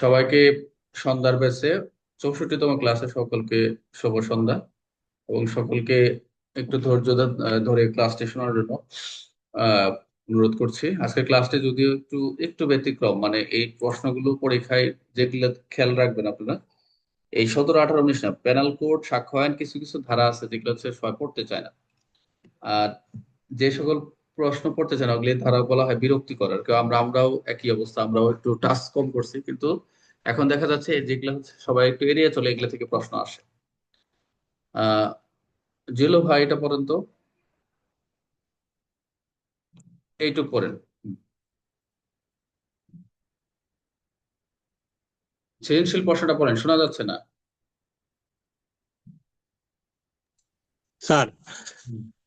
সবাইকে সন্ধ্যার ব্যাচে চৌষট্টিতম ক্লাসে সকলকে শুভ সন্ধ্যা এবং সকলকে একটু ধৈর্য ধরে ক্লাসটি শোনার জন্য অনুরোধ করছি। আজকের ক্লাসটি যদিও একটু একটু ব্যতিক্রম মানে এই প্রশ্নগুলো পরীক্ষায় যেগুলো খেয়াল রাখবেন আপনারা, এই সতেরো আঠারো উনিশ না পেনাল কোড সাক্ষ্য আইন, কিছু কিছু ধারা আছে যেগুলো হচ্ছে সবাই পড়তে চায় না। আর যে সকল প্রশ্ন পড়তে চায় না ওগুলি ধারা বলা হয় বিরক্তিকর। আর কেউ আমরা, আমরাও একই অবস্থা, আমরাও একটু টাস্ক কম করছি, কিন্তু এখন দেখা যাচ্ছে যেগুলো সবাই একটু এড়িয়ে চলে, এগুলো থেকে প্রশ্ন আসে। আহ জিলো ভাই, এটা পড়েন তো? এইটুক পড়েন। সৃজনশীল প্রশ্নটা পড়েন, শোনা যাচ্ছে না? স্যার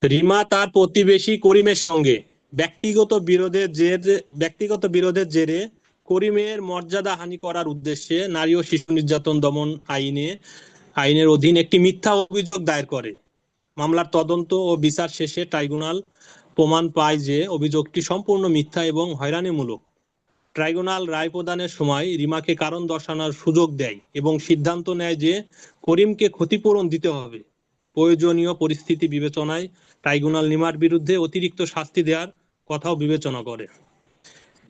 রিমা তার প্রতিবেশী করিমের সঙ্গে। ব্যক্তিগত বিরোধের জেরে, ব্যক্তিগত বিরোধের জেরে করিমের মর্যাদা হানি করার উদ্দেশ্যে নারী ও শিশু নির্যাতন দমন আইনে, আইনের অধীন একটি মিথ্যা অভিযোগ দায়ের করে। মামলার তদন্ত ও বিচার শেষে ট্রাইব্যুনাল প্রমাণ পায় যে অভিযোগটি সম্পূর্ণ মিথ্যা এবং হয়রানিমূলক। ট্রাইব্যুনাল রায় প্রদানের সময় রিমাকে কারণ দর্শানোর সুযোগ দেয় এবং সিদ্ধান্ত নেয় যে করিমকে ক্ষতিপূরণ দিতে হবে। প্রয়োজনীয় পরিস্থিতি বিবেচনায় ট্রাইব্যুনাল নিমার বিরুদ্ধে অতিরিক্ত শাস্তি দেওয়ার কথাও বিবেচনা করে।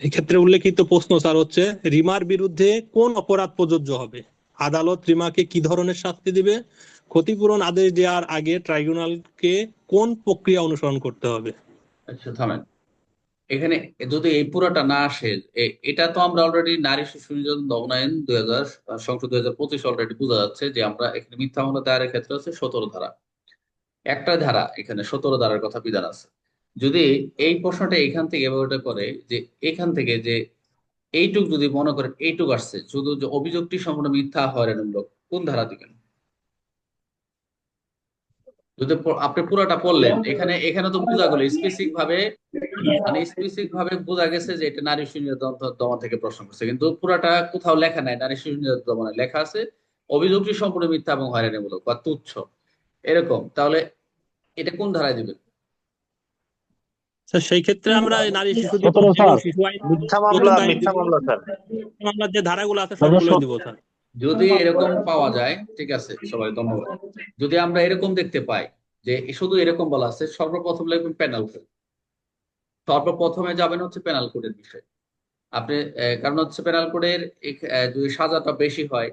এক্ষেত্রে উল্লেখিত প্রশ্ন স্যার হচ্ছে, রিমার বিরুদ্ধে কোন অপরাধ প্রযোজ্য হবে? আদালত রিমাকে কি ধরনের শাস্তি দিবে? ক্ষতিপূরণ আদেশ দেওয়ার আগে ট্রাইব্যুনালকে কোন প্রক্রিয়া অনুসরণ করতে হবে? আচ্ছা থামেন। এখানে যদি এই পুরোটা না আসে এটা তো আমরা অলরেডি নারী শিশু নির্যাতন দমন আইন দুই হাজার সংশোধন দুই হাজার পঁচিশ অলরেডি বোঝা যাচ্ছে যে আমরা এখানে মিথ্যা মামলা দায়েরের ক্ষেত্রে হচ্ছে সতেরো ধারা। একটা ধারা এখানে সতেরো ধারার কথা বিধান আছে। যদি এই প্রশ্নটা এখান থেকে এভাবে করে যে এখান থেকে যে এইটুক যদি মনে করেন এইটুক আসছে, শুধু যে অভিযোগটি সম্পূর্ণ মিথ্যা হয়রানিমূলক কোন ধারা দিবেন যদি আপনি পুরাটা পড়লেন, এখানে এখানে তো বোঝা গেল স্পেসিফিক ভাবে মানে স্পেসিফিক ভাবে বোঝা গেছে যে এটা নারী শিশু নির্যাতন দমন থেকে প্রশ্ন করছে। কিন্তু পুরাটা কোথাও লেখা নাই নারী শিশু নির্যাতন দমনে লেখা আছে অভিযোগটি সম্পূর্ণ মিথ্যা এবং হয়রানিমূলক বা তুচ্ছ। এরকম তাহলে এটা কোন ধারায় দিবেন? সেই ক্ষেত্রে আমরা নারী শিশু শিশু আইন মিথ্যা মামলা মিথ্যা মামলা স্যার। মামলার যে ধারাগুলো আছে সবগুলো দিব স্যার। যদি এরকম পাওয়া যায় ঠিক আছে সবাই ধন্যবাদ। যদি আমরা এরকম দেখতে পাই যে শুধু এরকম বলা আছে সর্বপ্রথম পেনাল কোড সর্বপ্রথমে যাবেন হচ্ছে পেনাল কোডের বিষয়। আপনি কারণ হচ্ছে পেনাল কোডের যদি সাজাটা বেশি হয়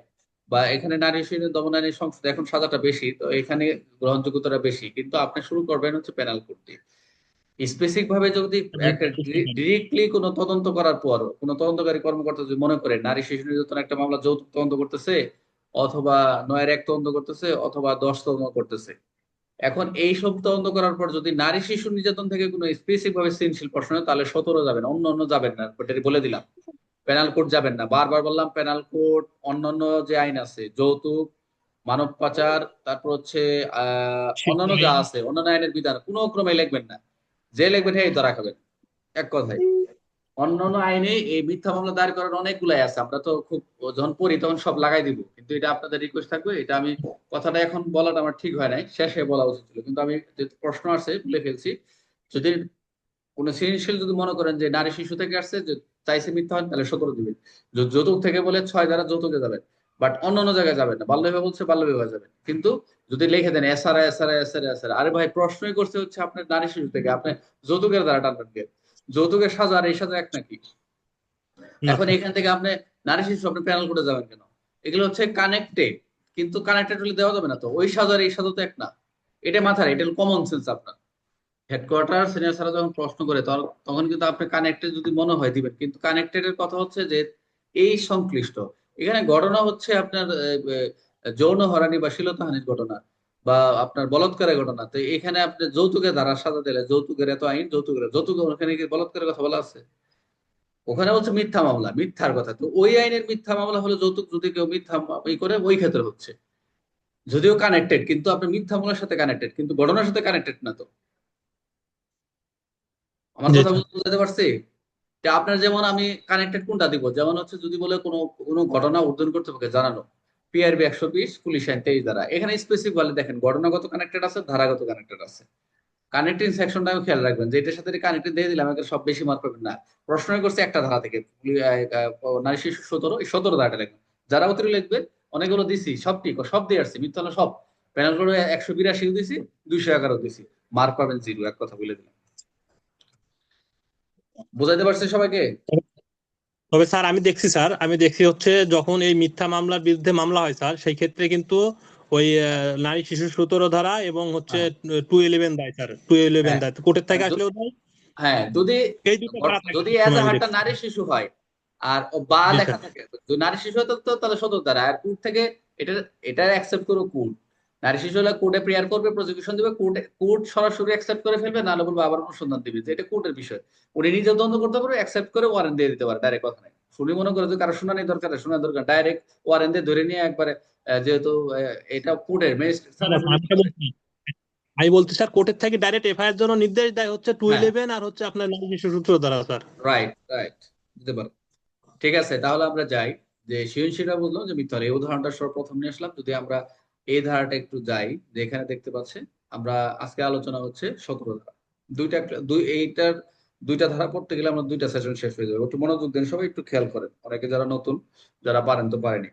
বা এখানে নারী শিশু দমন সংসদ এখন সাজাটা বেশি, তো এখানে গ্রহণযোগ্যতাটা বেশি। কিন্তু আপনি শুরু করবেন হচ্ছে পেনাল কোড দিয়ে। স্পেসিফিক ভাবে যদি ডিরেক্টলি কোনো তদন্ত করার পর, কোনো তদন্তকারী কর্মকর্তা যদি মনে করে নারী শিশু নির্যাতন একটা মামলা যৌতুক তদন্ত করতেছে, অথবা নয়ের এক তদন্ত করতেছে, অথবা দশ তদন্ত করতেছে এখন এই সব তদন্ত করার পর যদি নারী শিশু নির্যাতন থেকে কোনো স্পেসিফিক ভাবে সৃজনশীল প্রশ্ন তাহলে সতেরো যাবেন, অন্য অন্য যাবেন না। বলে দিলাম। পেনাল কোড যাবেন না। বারবার বললাম পেনাল কোড অন্যান্য যে আইন আছে, যৌতুক, মানব পাচার, তারপর হচ্ছে অন্যান্য যা আছে, অন্যান্য আইনের বিধান, কোনো ক্রমে লিখবেন না। যে লিখবেন এই ধরা খাবেন এক কথায়। অন্যান্য আইনে এই মিথ্যা মামলা দায়ের করার অনেকগুলাই আছে। আমরা তো খুব যখন পড়ি তখন সব লাগাই দিব। কিন্তু এটা আপনাদের রিকোয়েস্ট থাকবে, এটা আমি কথাটা এখন বলাটা আমার ঠিক হয় নাই, শেষে বলা উচিত ছিল। কিন্তু আমি প্রশ্ন আছে বলে ফেলছি, যদি কোনো সৃজনশীল যদি মনে করেন যে নারী শিশু থেকে আসছে, যে চাইছে মিথ্যা হয়, তাহলে সতেরো দিবেন। যৌতুক থেকে বলে ছয় দ্বারা যৌতুকে যাবেন বাট অন্য অন্য জায়গায় যাবেন না। বাল্য বিবাহ বলছে বাল্য বিবাহ যাবেন কিন্তু যদি লিখে দেন এসআর এসআর এসআর এসআর আরে ভাই, প্রশ্নই করছে হচ্ছে আপনার নারী শিশু থেকে, আপনি যৌতুকের দ্বারা টানবেন? যৌতুকের সাজা আর এই সাজা এক নাকি? এখন এখান থেকে আপনি নারী শিশু আপনি প্যানেল করে যাবেন কেন? এগুলো হচ্ছে কানেক্টেড কিন্তু কানেক্টেড হলে দেওয়া যাবে না তো। ওই সাজার এই সাজা তো এক না। এটা মাথায় এটা কমন সেন্স আপনার। হেডকোয়ার্টার সিনিয়র স্যার যখন প্রশ্ন করে তখন- কিন্তু আপনি কানেক্টেড যদি মনে হয় দিবেন কিন্তু কানেক্টেড এর কথা হচ্ছে যে এই সংশ্লিষ্ট। এখানে ঘটনা হচ্ছে আপনার যৌন হরানি বা শ্লীলতাহানির ঘটনা। বা আপনার বলৎকারের ঘটনা। তো এখানে আপনি যৌতুকের দ্বারা সাজা দিলে যৌতুকের এত আইন যৌতুকের যৌতুক ওখানে কি বলৎকারের কথা বলা আছে? ওখানে হচ্ছে মিথ্যা মামলা মিথ্যার কথা। তো ওই আইনের মিথ্যা মামলা হলো যৌতুক যদি কেউ মিথ্যা ই করে ওই ক্ষেত্রে হচ্ছে। যদিও কানেক্টেড কিন্তু আপনি মিথ্যা মামলার সাথে কানেক্টেড কিন্তু ঘটনার সাথে কানেক্টেড না তো। আমার কথা বুঝতে পারছি? আপনার যেমন আমি কানেক্টেড কোনটা দিব? যেমন হচ্ছে যদি বলে কোনো কোনো ঘটনা উর্ধন কর্তৃপক্ষকে জানানো। পিআরবি একশো বিশ, পুলিশ আইন তেইশ ধারা। এখানে স্পেসিফিক বলে, দেখেন, ঘটনাগত কানেক্টেড আছে, ধারাগত কানেক্টেড আছে। কানেক্টিং সেকশনটা আমি খেয়াল রাখবেন, যে এটার সাথে কানেক্টিং দিয়ে দিলাম, আমাকে সব বেশি মার্ক পাবেন না। প্রশ্ন করছে একটা ধারা থেকে নারী, শিশু, সতেরো, এই সতেরো ধারাটা লিখবেন যারা উত্তর লিখবে অনেকগুলো দিছি, সব ঠিক, সব দিয়ে আসছে, মিথ্যা সব। প্যানেল করে একশো বিরাশি দিছি, দুইশো এগারো দিছি। মার্ক পাবেন জিরো এক কথা বলে দিলাম। বুঝাইতে পারছি সবাইকে? তবে স্যার আমি দেখছি স্যার আমি দেখছি হচ্ছে যখন এই মিথ্যা মামলার বিরুদ্ধে মামলা হয় স্যার সেই ক্ষেত্রে কিন্তু ওই নারী শিশু সতেরো ধারা এবং হচ্ছে টু ইলেভেন দেয় স্যার টু ইলেভেন। দেয়। কোর্টের থেকে হ্যাঁ, আসলেও দেয় হ্যাঁ যদি ধারা যদি এজাহারটা দেখছি। নারী শিশু হয় আর বা লেখা থাকে নারী শিশু তো তাহলে সদর দ্বারা আর কোর্ট থেকে এটা এটা অ্যাকসেপ্ট করবে কোর্ট। নারী শিশু হলে কোর্টে প্রেয়ার করবে প্রসিকিউশন দিবে কোর্টে কোর্ট সরাসরি অ্যাকসেপ্ট করে ফেলবে নাহলে বলবে আবার অনুসন্ধান দিবে। যে এটা কোর্টের বিষয়। উনি নিজে দ্বন্দ্ব করতে পারবে অ্যাকসেপ্ট করে ওয়ারেন্ট দিয়ে দিতে পারে ডাইরেক্ট কথা নাই। শুনি মনে করে যে কারও শুনানি দরকার শোনা দরকার ডাইরেক্ট ওয়ারেন্ট দিয়ে ধরে নিয়ে একবারে যেহেতু এটা কোর্টের আমি তো বলছি স্যার কোর্টের থেকে ডাইরেক্ট এফআইআর জন্য নির্দেশ দেয় হচ্ছে টু হ্যাঁ। ইলেভেন আর হচ্ছে আপনার নারী শিশু সতেরো ধারা স্যার। রাইট রাইট দিতে পারো ঠিক আছে তাহলে আমরা যাই। যে সৃজনশীলটা বুঝলাম যে মিথ্যা এই উদাহরণটা সর্বপ্রথম নিয়ে আসলাম। যদি আমরা এই ধারাটা একটু যাই যে এখানে দেখতে পাচ্ছেন আমরা আজকে আলোচনা হচ্ছে সতেরো ধারা। দুইটা, দুই, এইটার দুইটা ধারা পড়তে গেলে আমরা দুইটা সেশন শেষ হয়ে যাবে। একটু মনোযোগ দেন সবাই, একটু খেয়াল করেন। অনেকে যারা নতুন, যারা পারেন তো পারেনি।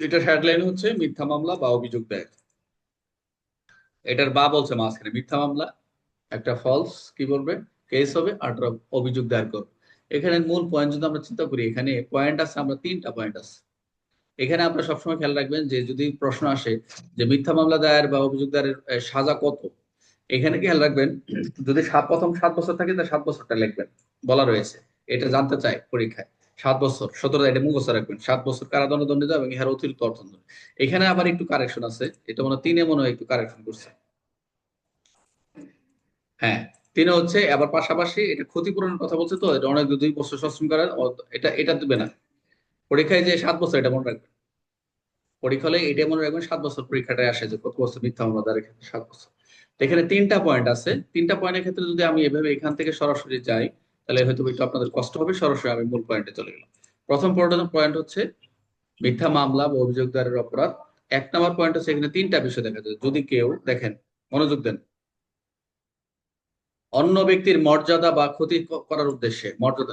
এটার হেডলাইন হচ্ছে, মিথ্যা মামলা বা অভিযোগ দেয় এটার বা বলছে মাঝখানে, মিথ্যা মামলা, একটা ফলস কি বলবে? কেস হবে, আর অভিযোগ দায়ের করবে। এখানে মূল পয়েন্ট যদি আমরা চিন্তা করি, এখানে পয়েন্ট আছে, আমরা তিনটা পয়েন্ট আছে। এখানে আপনারা সবসময় খেয়াল রাখবেন যে যদি প্রশ্ন আসে যে মিথ্যা মামলা দায়ের বা অভিযোগ দায়ের সাজা কত, এখানে খেয়াল রাখবেন, যদি সাত, প্রথম সাত বছর থাকে তাহলে সাত বছরটা লিখবেন, বলা রয়েছে। এটা জানতে চাই পরীক্ষায়। সাত বছর, সতেরো, এটা মুখস্থ রাখবেন। সাত বছর কারাদণ্ড দণ্ডিত এবং ইহার অতিরিক্ত অর্থদণ্ড এখানে আবার একটু কারেকশন আছে। এটা মনে তিনে মনে হয় একটু কারেকশন করছে। হ্যাঁ তিনে হচ্ছে, আবার পাশাপাশি এটা ক্ষতিপূরণের কথা বলছে তো, এটা অনেক দুই বছর সশ্রম করার এটা এটা দেবে না। পরীক্ষায় যে সাত বছর, এটা মনে রাখবেন। পরীক্ষা হলে এটা মনে রাখবেন সাত বছর পরীক্ষাটায় আসে যে কত বছর মিথ্যা মামলাদারের ক্ষেত্রে সাত বছর। এখানে তিনটা পয়েন্ট আছে। তিনটা পয়েন্টের ক্ষেত্রে যদি আমি এভাবে এখান থেকে সরাসরি যাই, তাহলে হয়তো একটু আপনাদের কষ্ট হবে। সরাসরি আমি মূল পয়েন্টে চলে গেলাম। প্রথম পয়েন্ট হচ্ছে মিথ্যা মামলা বা অভিযোগদারের অপরাধ। এক নম্বর পয়েন্ট হচ্ছে এখানে তিনটা বিষয় দেখা যায়। যদি কেউ দেখেন, মনোযোগ দেন। অন্য ব্যক্তির মর্যাদা বা ক্ষতি করার উদ্দেশ্যে, মর্যাদা